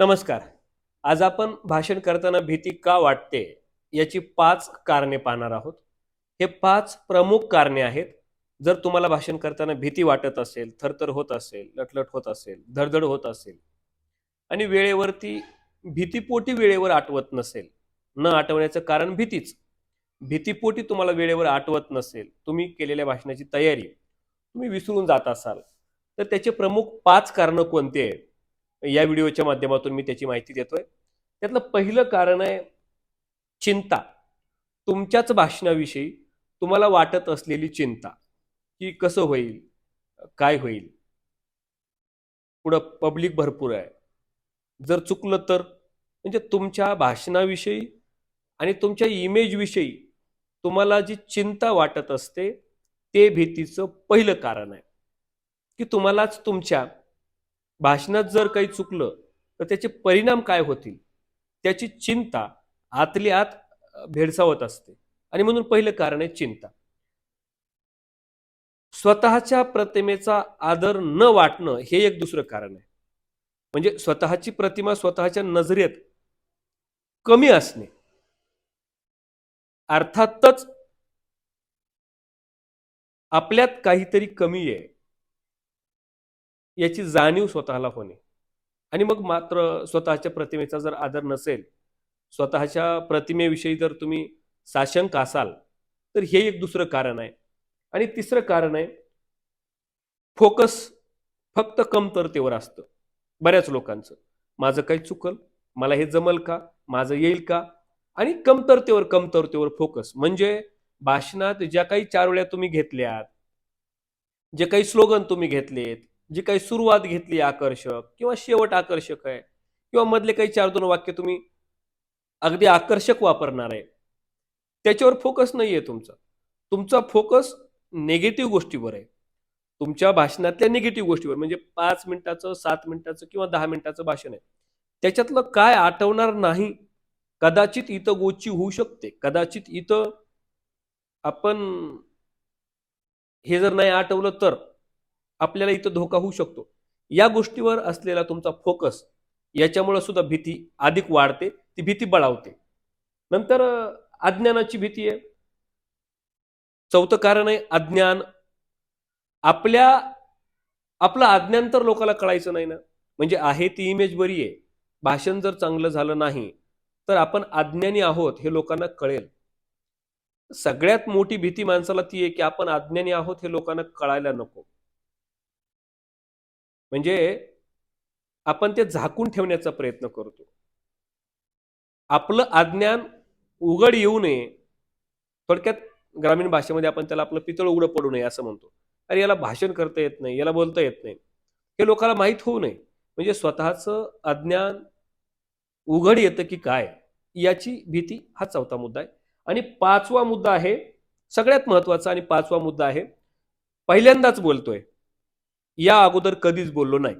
नमस्कार. आज आपण भाषण करताना भीती का वाटते याची पाच कारणे पाहणार आहोत. हे पाच प्रमुख कारणे आहेत. जर तुम्हाला भाषण करताना भीती वाटत असेल थरथर होत असेल लटलट होत असेल धडधड होत असेल आणि वेळेवरती भीतीपोटी वेळेवर आठवत नसेल न आठवण्याचं कारण भीतीच. भीतीपोटी तुम्हाला वेळेवर आठवत नसेल तुम्ही केलेल्या भाषणाची तयारी तुम्ही विसरून जात असाल तर त्याचे प्रमुख पाच कारणं कोणते आहेत? या व्हिडिओच्या माध्यमातून मी त्याची माहिती देतोय. त्यातलं पहिलं कारण आहे चिंता. तुमच्याच भाषणाविषयी तुम्हाला वाटत असलेली चिंता की कसं होईल काय होईल? पुढं पब्लिक भरपूर आहे. जर चुकलं तर? म्हणजे तुमच्या भाषणाविषयी आणि तुमच्या इमेजविषयी तुम्हाला जी चिंता वाटत असते ते भीतीचं पहिलं कारण आहे. की तुम्हालाच तुमच्या भाषणात जर काही चुकलं तर त्याचे परिणाम काय होतील? त्याची चिंता आतली आत भेडसावत असते. आणि म्हणून पहिलं कारण आहे चिंता. स्वतःच्या प्रतिमेचा आदर न वाटणं हे एक दुसरं कारण आहे. म्हणजे स्वतःची प्रतिमा स्वतःच्या नजरेत कमी असणे. अर्थातच आपल्यात काहीतरी कमी आहे. याची जाणीव स्वतःला होणे. आणि मग मात्र स्वतःच्या प्रतिमेचा जर आदर नसेल स्वतःच्या प्रतिमेविषयी जर तुम्ही साशंक असाल तर हे एक दुसरं कारण आहे. आणि तिसरं कारण आहे फोकस फक्त कमतरतेवर असतं बऱ्याच लोकांचं. माझं काही चुकल मला हे जमल का माझं येईल का? आणि कमतरतेवर कमतरतेवर फोकस. म्हणजे भाषणात ज्या काही चारोळ्या तुम्ही घेतल्यात जे काही स्लोगन तुम्ही घेतलेत जी काही सुरुवात घेतली आकर्षक किंवा शेवट आकर्षक आहे किंवा मधले काही चार दोन वाक्य तुम्ही अगदी आकर्षक वापरणार आहे त्याच्यावर फोकस नाही आहे तुमचा. तुमचा फोकस नेगेटिव्ह गोष्टीवर आहे. तुमच्या भाषणातल्या निगेटिव्ह गोष्टीवर म्हणजे पाच मिनिटाचं सात मिनिटाचं किंवा दहा मिनिटाचं भाषण आहे. त्याच्यातलं काय आठवणार नाही कदाचित इथं गोची होऊ शकते कदाचित इथं आपण हे जर नाही आठवलं तर. आपल्याला इथं धोका होऊ शकतो. या गोष्टीवर असलेला तुमचा फोकस याच्यामुळे सुद्धा भीती अधिक वाढते ती भीती बळावते. नंतर अज्ञानाची भीती आहे. चौथं कारण आहे अज्ञान. आपल्या आपलं अज्ञान तर लोकांना कळायचं नाही ना. म्हणजे आहे ती इमेज बरी आहे. भाषण जर चांगलं झालं नाही तर आपण अज्ञानी आहोत हे लोकांना कळेल. सगळ्यात मोठी भीती माणसाला ती आहे की आपण अज्ञानी आहोत हे लोकांना कळायला नको. म्हणजे आपण ते झाकून ठेवण्याचा प्रयत्न करतो. आपलं अज्ञान उघड येऊ नये. थोडक्यात ग्रामीण भाषेमध्ये आपण त्याला आपलं पितळ उघडं पडू नये असं म्हणतो. अरे याला भाषण करता येत नाही याला बोलता येत नाही. हे लोकांना माहीत होऊ नये. म्हणजे स्वतःचं अज्ञान उघड येतं की काय याची भीती हा चौथा मुद्दा आहे. आणि पाचवा मुद्दा आहे सगळ्यात महत्त्वाचा आणि पाचवा मुद्दा आहे पहिल्यांदाच बोलतोय. या अगोदर कधीच बोललो नाही.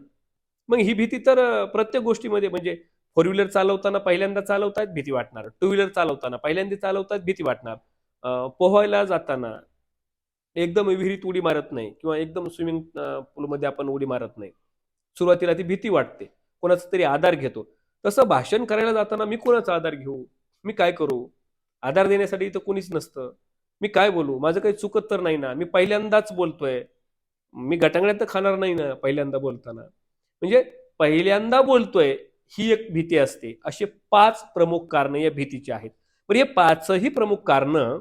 मग ही भीती तर प्रत्येक गोष्टीमध्ये म्हणजे फोर व्हीलर चालवताना पहिल्यांदा चालवतायत भीती वाटणार. टू व्हीलर चालवताना पहिल्यांदा चालवतायत भीती वाटणार. पोहायला जाताना एकदम विहिरीत उडी मारत नाही किंवा एकदम स्विमिंग पूलमध्ये आपण उडी मारत नाही. सुरुवातीला ती भीती वाटते. कोणाचा तरी आधार घेतो. तसं भाषण करायला जाताना मी कोणाचा आधार घेऊ? मी काय करू? आधार देण्यासाठी तर कोणीच नसतं. मी काय बोलू? माझं काही चुकत तर नाही ना. मी पहिल्यांदाच बोलतोय. मी गटांगड्यात तर खाणार नाही ना पहिल्यांदा बोलताना. म्हणजे पहिल्यांदा बोलतोय ही एक भीती असते. असे पाच प्रमुख कारणं या भीतीची आहेत. पण हे पाचही प्रमुख कारणं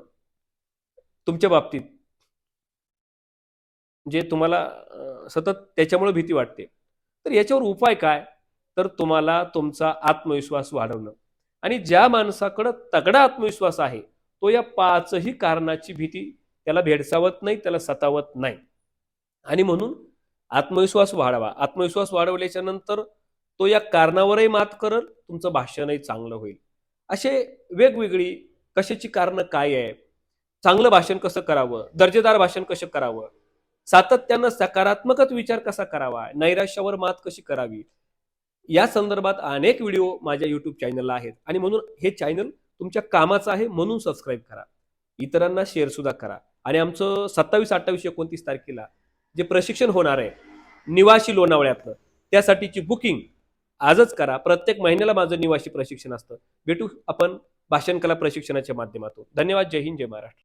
तुमच्या बाबतीत जे तुम्हाला सतत त्याच्यामुळे भीती वाटते. तर याच्यावर उपाय काय? तर तुम्हाला तुमचा आत्मविश्वास वाढवणं. आणि ज्या माणसाकडं तगडा आत्मविश्वास आहे तो या पाचही कारणाची भीती त्याला भेडसावत नाही त्याला सतावत नाही. आणि म्हणून आत्मविश्वास वाढवा. आत्मविश्वास वाढवल्याच्या नंतर तो या कारणावरही मात करल तुमचं भाषणही चांगलं होईल. असे वेगवेगळी कशाची कारणं काय आहे चांगलं भाषण कसं करावं? दर्जेदार भाषण कसं करावं? सातत्यानं सकारात्मकच विचार कसा करावा? नैराश्यावर मात कशी करावी? या संदर्भात अनेक व्हिडिओ माझ्या युट्यूब चॅनलला आहेत. आणि म्हणून हे चॅनल तुमच्या कामाचं आहे म्हणून सबस्क्राईब करा. इतरांना शेअरसुद्धा करा. आणि आमचं सत्तावीस अठ्ठावीस एकोणतीस तारखेला जे प्रशिक्षण होणार आहे निवासी लोणावळ्यातलं त्यासाठीची बुकिंग आजच करा. प्रत्येक महिन्याला माझं निवासी प्रशिक्षण असतं. भेटू आपण भाषण कला प्रशिक्षणाच्या माध्यमातून. धन्यवाद. जय हिंद. जय महाराष्ट्र.